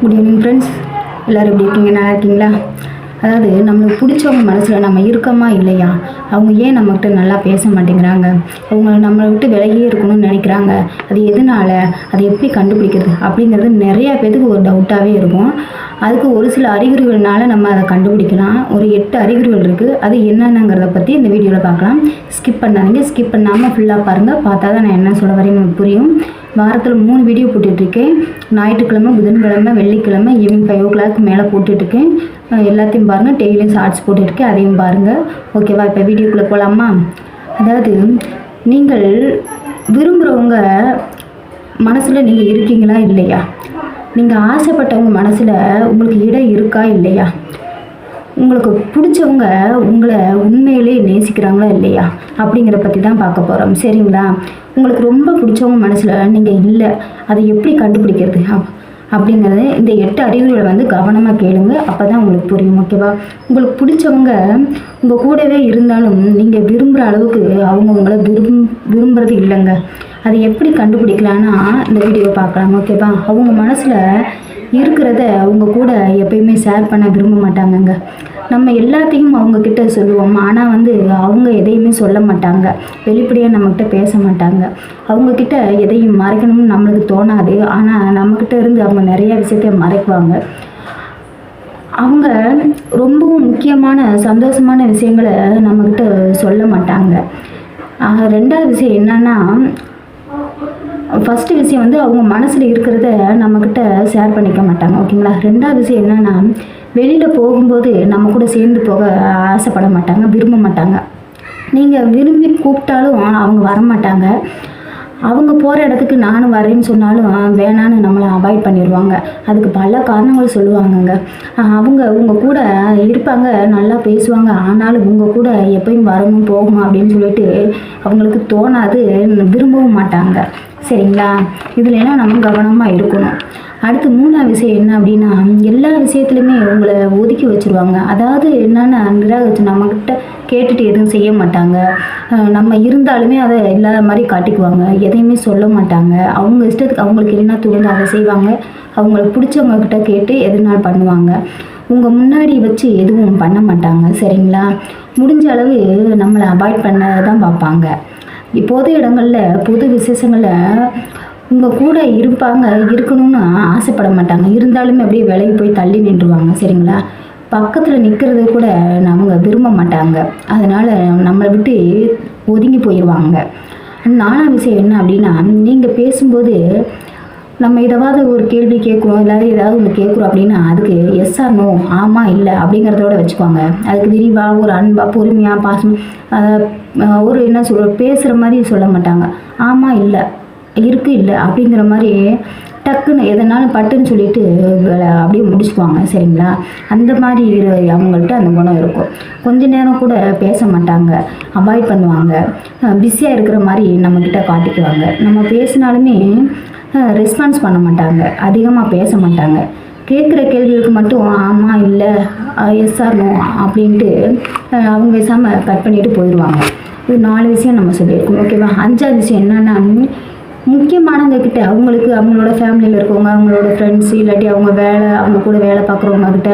Good evening friends எல்லோரும் எப்படி இருக்கீங்க? நல்லா இருக்கீங்களா? அதாவது நம்மளுக்கு பிடிச்சவங்க மனசில் நம்ம இருக்கமா இல்லையா? அவங்க ஏன் நம்மக்கிட்ட நல்லா பேச மாட்டேங்கிறாங்க? அவங்க நம்மளை விட்டு விலகியே இருக்கணும்னு நினைக்கிறாங்க. அது எதனால? அதை எப்படி கண்டுபிடிக்கிறது? அப்படிங்கிறது நிறையா பேத்துக்கு ஒரு டவுட்டாகவே இருக்கும். அதுக்கு ஒரு சில அறிகுறிகள்னால நம்ம அதை கண்டுபிடிக்கலாம். ஒரு எட்டு அறிகுறிகள் இருக்குது அது என்னென்னங்கிறத பற்றி இந்த வீடியோவில் பார்க்கலாம். ஸ்கிப் பண்ணாதீங்க. ஸ்கிப் பண்ணாமல் ஃபுல்லாக பாருங்கள் பார்த்தா தான் நான் என்ன சொல்ல வரேன்னு புரியும். வாரத்தில் மூணு வீடியோ போட்டுட்ருக்கேன். ஞாயிற்றுக்கிழமை புதன்கிழமை வெள்ளிக்கிழமை ஈவினிங் ஃபைவ் ஓ கிளாக் மேலே போட்டுட்ருக்கேன். எல்லாத்தையும் பாருங்கள் டெய்லியும் ஷார்ட்ஸ் போட்டுட்ருக்கேன். அதையும் பாருங்கள் ஓகேவா இப்போ வீடியோக்குள்ளே போகலாமா அதாவது நீங்கள் விரும்புகிறவங்க மனசில் நீங்கள் இருக்கீங்களா இல்லையா? நீங்கள் ஆசைப்பட்டவங்க மனசில் உங்களுக்கு இடம் இருக்கா இல்லையா? உங்களுக்கு பிடிச்சவங்க உங்களை உண்மையிலே நேசிக்கிறாங்களா இல்லையா? அப்படிங்கிற பற்றி தான் பார்க்க போகிறோம் சரிங்களா? உங்களுக்கு ரொம்ப பிடிச்சவங்க மனசில் நீங்கள் இல்லை. அதை எப்படி கண்டுபிடிக்கிறது? அப்படிங்கிறது இந்த எட்டு அறிகுறிகளை வந்து கவனமாக கேளுங்க. அப்போ தான் உங்களுக்கு புரியும் ஓகேவா உங்களுக்கு பிடிச்சவங்க உங்கள் கூடவே இருந்தாலும் நீங்கள் விரும்புகிற அளவுக்கு அவங்க உங்களை விரும் விரும்புறது இல்லைங்க. அதை எப்படி கண்டுபிடிக்கலான்னா இந்த வீடியோ பார்க்கலாம் ஓகேவா அவங்க மனசில் இருக்கிறத அவங்க கூட எப்பயுமே ஷேர் பண்ண விரும்ப மாட்டாங்கங்க. நம்ம எல்லாத்தையும் அவங்க கிட்ட சொல்லுவோம். ஆனால் வந்து அவங்க எதையுமே சொல்ல மாட்டாங்க. வெளிப்படையாக நம்மக்கிட்ட பேச மாட்டாங்க. அவங்கக்கிட்ட எதையும் மறைக்கணும்னு நம்மளுக்கு தோணாது. ஆனால் நம்மக்கிட்ட இருந்து அவங்க நிறைய விஷயத்த மறைக்குவாங்க. அவங்க ரொம்பவும் முக்கியமான சந்தோஷமான விஷயங்களை நம்மக்கிட்ட சொல்ல மாட்டாங்க. ரெண்டாவது விஷயம் என்னன்னா ஃபஸ்ட்டு விஷயம் வந்து அவங்க மனசில் இருக்கிறத நம்மக்கிட்ட ஷேர் பண்ணிக்க மாட்டாங்க ஓகேங்களா ரெண்டாவது விஷயம் என்னென்னா வெளியில் போகும்போது நம்ம கூட சேர்ந்து போக ஆசைப்பட மாட்டாங்க விரும்ப மாட்டாங்க. நீங்கள் விரும்பி கூப்பிட்டாலும் அவங்க வர மாட்டாங்க அவங்க போகிற இடத்துக்கு நானும் வரேன்னு சொன்னாலும் வேணான்னு நம்மளை அவாய்ட் பண்ணிடுவாங்க அதுக்கு பல காரணங்கள் சொல்லுவாங்கங்க. அவங்க உங்கள் கூட இருப்பாங்க நல்லா பேசுவாங்க ஆனாலும் உங்கள் கூட எப்பயும் வரணும் போகணும் அப்படின்னு சொல்லிட்டு அவங்களுக்கு தோணாது விரும்பவும் மாட்டாங்க. சரிங்களா? இதுல எல்லாம் நம்ம கவனமாக இருக்கணும். அடுத்து மூணாவது விஷயம் என்ன அப்படின்னா எல்லா விஷயத்துலையுமே உங்களை ஒதுக்கி வச்சிருவாங்க. அதாவது என்னென்னா நிராகரிச்சு நம்மக்கிட்ட கேட்டுட்டு எதுவும் செய்ய மாட்டாங்க. நம்ம இருந்தாலுமே அதை இல்லாத மாதிரி காட்டிக்குவாங்க. எதையுமே சொல்ல மாட்டாங்க. அவங்க இஷ்டத்துக்கு அவங்களுக்கு என்ன தோணுதோ அதை செய்வாங்க. அவங்களுக்கு பிடிச்சவங்கக்கிட்ட கேட்டு எதுனாலும் பண்ணுவாங்க. உங்கள் முன்னாடி வச்சு எதுவும் பண்ண மாட்டாங்க. சரிங்களா? முடிஞ்ச அளவு நம்மளை அவாய்ட் பண்ண தான் பார்ப்பாங்க. பொது இடங்களில் பொது விசேஷங்களில் உங்கள் கூட இருப்பாங்க இருக்கணும்னு ஆசைப்பட மாட்டாங்க. இருந்தாலுமே அப்படியே விலகி போய் தள்ளி நின்றுவாங்க சரிங்களா? பக்கத்தில் நிற்கிறது கூட அவங்க விரும்ப மாட்டாங்க. அதனால் நம்மளை விட்டு ஒதுங்கி போயிடுவாங்க நாலாம் விஷயம் என்ன அப்படின்னா நீங்கள் பேசும்போது நம்ம ஏதாவது ஒரு கேள்வி கேட்குறோம் இல்லாத ஏதாவது ஒன்று கேட்குறோம் அப்படின்னா அதுக்கு எஸ் ஆர் நோ ஆமாம் இல்லை அப்படிங்கிறதோட வச்சுக்கோங்க அதுக்கு விரிவாக ஒரு அன்பாக பொறுமையாக பாசம் ஒரு என்ன சொல்கிற பேசுகிற மாதிரி சொல்ல மாட்டாங்க. ஆமாம் இல்லை இருக்கு இல்லை அப்படிங்கிற மாதிரி டக்குன்னு எதனாலும் பட்டுன்னு சொல்லிட்டு அப்படியே முடிச்சுக்குவாங்க சரிங்களா? அந்த மாதிரி இரு- அவங்கள்ட்ட அந்த குணம் இருக்கும். கொஞ்ச நேரம் கூட பேச மாட்டாங்க அவாய்ட் பண்ணுவாங்க. பிஸியாக இருக்கிற மாதிரி நம்மக்கிட்ட காட்டிக்குவாங்க. நம்ம பேசினாலுமே ரெஸ்பான்ஸ் பண்ண மாட்டாங்க அதிகமாக பேச மாட்டாங்க. கேட்குற கேள்விகளுக்கு மட்டும் ஆமாம் இல்லை எஸ் ஆர் நோ அப்படின்ட்டு அவங்க பேசாமல் கட் பண்ணிவிட்டு போயிடுவாங்க. இது நாலு விஷயம் நம்ம சொல்லியிருக்கோம் ஓகேவா? அஞ்சாவது விஷயம் என்னென்னா முக்கியமானவங்க கிட்ட அவங்களுக்கு அவங்களோட ஃபேமிலியில் இருக்கவங்க அவங்களோட ஃப்ரெண்ட்ஸ் இல்லாட்டி அவங்க வேலை அவங்க கூட வேலை பார்க்குறவங்க கிட்ட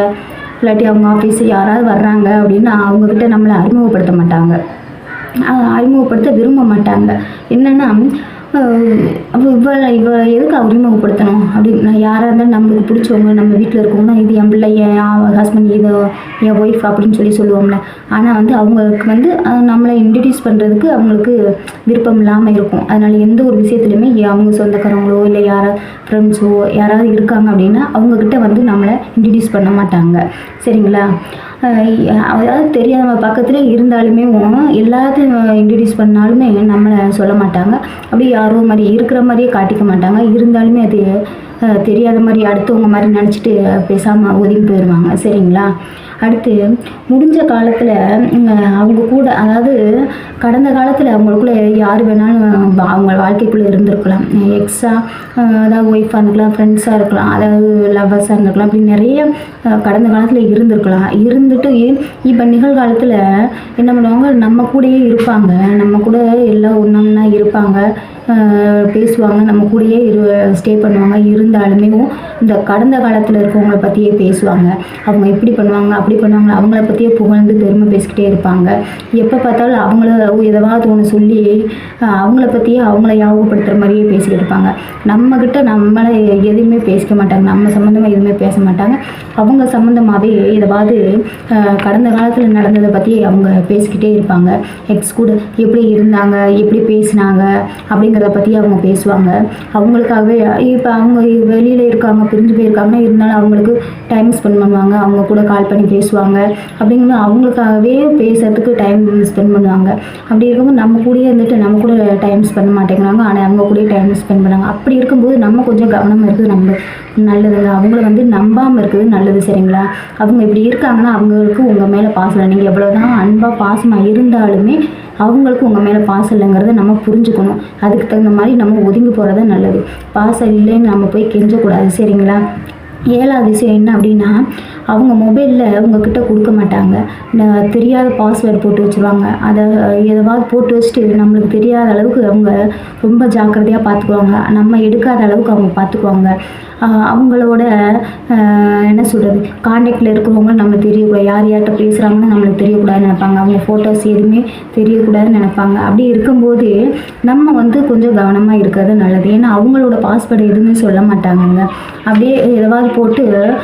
இல்லாட்டி அவங்க ஆஃபீஸ் யாராவது வர்றாங்க அப்படின்னா அவங்கக்கிட்ட நம்மளை அறிமுகப்படுத்த மாட்டாங்க. அறிமுகப்படுத்த விரும்ப மாட்டாங்க. என்னென்னா அப்போ இவ்வளோ இவ்வளோ எதுக்கு அறிமுகப்படுத்தணும் அப்படின்னு நான் யாராக இருந்தாலும் நம்மளுக்கு பிடிச்சவங்க நம்ம வீட்டில் இருக்கவங்கன்னா இது என் பிள்ளை என் ஹஸ்பண்ட் இது என் ஒய்ஃப் அப்படின்னு சொல்லி சொல்லுவோம்ல. ஆனால் வந்து அவங்களுக்கு வந்து நம்மளை இன்ட்ரடியூஸ் பண்ணுறதுக்கு அவங்களுக்கு விருப்பம் இல்லாமல் இருக்கும். அதனால் எந்த ஒரு விஷயத்துலையுமே அவங்க சொந்தக்காரங்களோ இல்லை யாராவது ஃப்ரெண்ட்ஸோ யாராவது இருக்காங்க அப்படின்னா அவங்கக்கிட்ட வந்து நம்மளை இன்ட்ரடியூஸ் பண்ண மாட்டாங்க. சரிங்களா? அதாவது தெரியாதவங்க பக்கத்தில் இருந்தாலுமே எல்லாத்தையும் இன்ட்ரடியூஸ் பண்ணாலுமே நம்மளை சொல்ல மாட்டாங்க. அப்படியே யாரோ மாதிரி இருக்கிற மாதிரியே காட்டிக்க மாட்டாங்க. இருந்தாலுமே அது தெரியாத மாதிரி அடுத்தவங்க மாதிரி நினச்சிட்டு பேசாமல் ஒதுங்கி போயிடுவாங்க சரிங்களா? அடுத்து முடிஞ்ச காலத்தில் அவங்க கூட அதாவது கடந்த காலத்தில் அவங்களுக்குள்ளே யார் வேணாலும் அவங்க வாழ்க்கைக்குள்ளே இருந்திருக்கலாம். எக்ஸா அதாவது ஒய்ஃபாக இருக்கலாம் ஃப்ரெண்ட்ஸாக இருக்கலாம் அதாவது லவ்வர்ஸாக இருந்திருக்கலாம் அப்படி நிறைய கடந்த காலத்தில் இருந்திருக்கலாம். இருந்துட்டு இப்போ நிகழ்காலத்தில் என்ன பண்ணுவாங்க நம்ம கூடயே இருப்பாங்க. நம்ம கூட எல்லாம் ஒன்றா இருப்பாங்க. பேசுவாங்க. நம்ம கூடயே இரு ஸ்டே பண்ணுவாங்க. இருந்தாலுமே இந்த கடந்த காலத்தில் இருக்கவங்கள பற்றியே பேசுவாங்க. அவங்க இப்படி பண்ணுவாங்க அப்படி பண்ணுவாங்க அவங்கள பற்றியே புகழ்ந்து பெருமை பேசிக்கிட்டே இருப்பாங்க. எப்போ பார்த்தாலும் அவங்கள எதாவது ஒன்று சொல்லி அவங்கள பற்றியே அவங்கள ஞாபகப்படுத்துகிற மாதிரியே பேசிக்கிட்டு இருப்பாங்க. நம்மக்கிட்ட நம்மளை எதுவுமே பேசிக்க மாட்டாங்க. நம்ம சம்மந்தமாக எதுவுமே பேச மாட்டாங்க. அவங்க சம்மந்தமாகவே எதாவது கடந்த காலத்தில் நடந்ததை பற்றி அவங்க பேசிக்கிட்டே இருப்பாங்க. எக்ஸ் கூட எப்படி இருந்தாங்க எப்படி பேசினாங்க அப்படிங்கிறத பற்றி அவங்க பேசுவாங்க. அவங்களுக்காகவே இப்போ அவங்க வெளியில் இருக்காங்க பிரிஞ்சு போயிருக்காங்கன்னா இருந்தாலும் அவங்களுக்கு டைம் ஸ்பெண்ட் பண்ணுவாங்க. அவங்க கூட கால் பண்ணி பேசுவாங்க. அப்படிங்கும்போது அவங்களுக்காகவே பேசுறதுக்கு டைம் ஸ்பெண்ட் பண்ணுவாங்க. அப்படி இருக்கும்போது நம்ம கூடயே இருந்துட்டு நம்ம கூட டைம் ஸ்பெண்ட் மாட்டேங்கிறாங்க ஆனால் அவங்க கூடயே டைம் ஸ்பெண்ட் பண்ணாங்க. அப்படி இருக்கும்போது நம்ம கொஞ்சம் கவனமாக இருக்குது நம்ம நல்லதுங்க அவங்கள வந்து நம்பாமல் இருக்குது நல்லது சரிங்களா? அவங்க இப்படி இருக்காங்கன்னா அவங்களுக்கு உங்கள் மேலே பாசம் இல்லை. நீங்கள் எவ்வளோதான் அன்பாக பாசமாக இருந்தாலுமே அவங்களுக்கு உங்கள் மேலே பாசம் இல்லைங்கிறத நம்ம புரிஞ்சுக்கணும். அதுக்கு தகுந்த மாதிரி நம்ம ஒதுங்கி போகிறது நல்லது. பாசம் இல்லைன்னு நம்ம போய் கெஞ்சக்கூடாது சரிங்களா? ஏழாவது விஷயம் என்ன அப்படின்னா அவங்க மொபைலில் உங்ககிட்ட கொடுக்க மாட்டாங்க. தெரியாத பாஸ்வேர்டு போட்டு வச்சுருவாங்க. அதை எதாவது போட்டு வச்சுட்டு நம்மளுக்கு தெரியாத அளவுக்கு அவங்க ரொம்ப ஜாக்கிரதையாக பார்த்துக்குவாங்க நம்ம எடுக்காத அளவுக்கு அவங்க பார்த்துக்குவாங்க அவங்களோட என்ன சொல்கிறது காண்டாக்டில் இருக்கிறவங்க நம்ம தெரியக்கூடாது. யார் யார்கிட்ட பேசுகிறாங்கன்னு நம்மளுக்கு தெரியக்கூடாதுன்னு நினைப்பாங்க. அவங்க ஃபோட்டோஸ் எதுவுமே தெரியக்கூடாதுன்னு நினைப்பாங்க. அப்படி இருக்கும்போது நம்ம வந்து கொஞ்சம் கவனமாக இருக்கிறது நல்லது. ஏன்னா அவங்களோட பாஸ்வேர்டு எதுவுமே சொல்ல மாட்டாங்கங்க. அப்படியே எதாவது போட்டு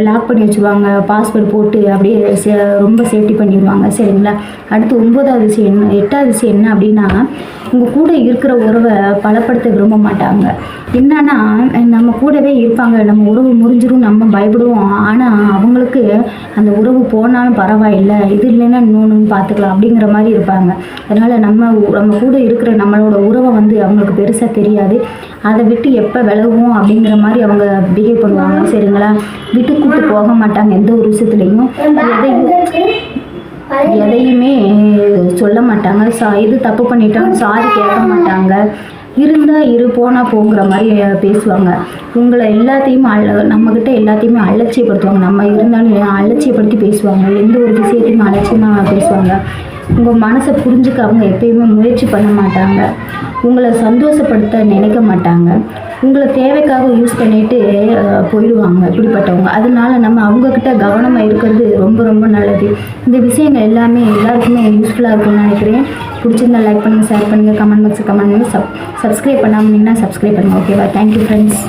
லாக் பண்ணி வச்சுருவாங்க. பாஸ்வேர்டு போட்டு அப்படியே சே- ரொம்ப சேஃப்டி பண்ணிடுவாங்க. சரிங்களா? அடுத்து ஒன்பதாவது விஷயம் என்ன எட்டாவது விஷயம் என்ன அப்படின்னா உங்கள் கூட இருக்கிற உறவை பலப்படுத்த விரும்ப மாட்டாங்க. என்னன்னா நம்ம கூட கூடவே இருப்பாங்க. நம்ம உறவு முறிஞ்சிரும் நம்ம பயப்படுவோம். ஆனால் அவங்களுக்கு அந்த உறவு போனாலும் பரவாயில்லை. இது இல்லைன்னா இன்னொன்று பார்த்துக்கலாம் அப்படிங்கிற மாதிரி இருப்பாங்க. அதனால் நம்ம நம்ம கூட இருக்கிற நம்மளோட உறவை வந்து அவங்களுக்கு பெருசாக தெரியாது. அதை விட்டு எப்போ விலகுவோம் அப்படிங்கிற மாதிரி அவங்க பிஹேவ் பண்ணுவாங்க. சரிங்களா? விட்டு கூட்டு போக மாட்டாங்க எந்த ஒரு விஷயத்துலையும். எதையும் எதையுமே சொல்ல மாட்டாங்க. சா இது தப்பு பண்ணிட்டாங்க சாரி கேட்க மாட்டாங்க. இருந்தால் இரு போனால் போங்கிற மாதிரி பேசுவாங்க. உங்களை எல்லாத்தையும் அழ நம்மக்கிட்ட எல்லாத்தையுமே அலட்சியப்படுத்துவாங்க. நம்ம இருந்தாலும் அலட்சியப்படுத்தி பேசுவாங்க. எந்த ஒரு விஷயத்தையுமே அலட்சியமாக பேசுவாங்க. உங்கள் மனசை புரிஞ்சுக்க அவங்க எப்பயுமே முயற்சி பண்ண மாட்டாங்க. உங்களை சந்தோஷப்படுத்த நினைக்க மாட்டாங்க. உங்களை தேவைக்காக யூஸ் பண்ணிட்டு போயிடுவாங்க இப்படிப்பட்டவங்க. அதனால நம்ம அவங்கக்கிட்ட கவனமாக இருக்கிறது ரொம்ப ரொம்ப நல்லது. இந்த விஷயங்கள் எல்லாமே எல்லாருக்குமே யூஸ்ஃபுல்லாக இருக்கும்னு நினைக்கிறேன். பிடிச்சிருந்தா லைக் பண்ணுங்கள் ஷேர் பண்ணுங்கள் கமெண்ட் பாக்ஸ் கமெண்ட் பண்ணுங்கள் சப் சப்ஸ்கிரைப் பண்ணாமல் சப்ஸ்கிரைப் பண்ணுங்கள் ஓகேவா தேங்க்யூ ஃப்ரெண்ட்ஸ்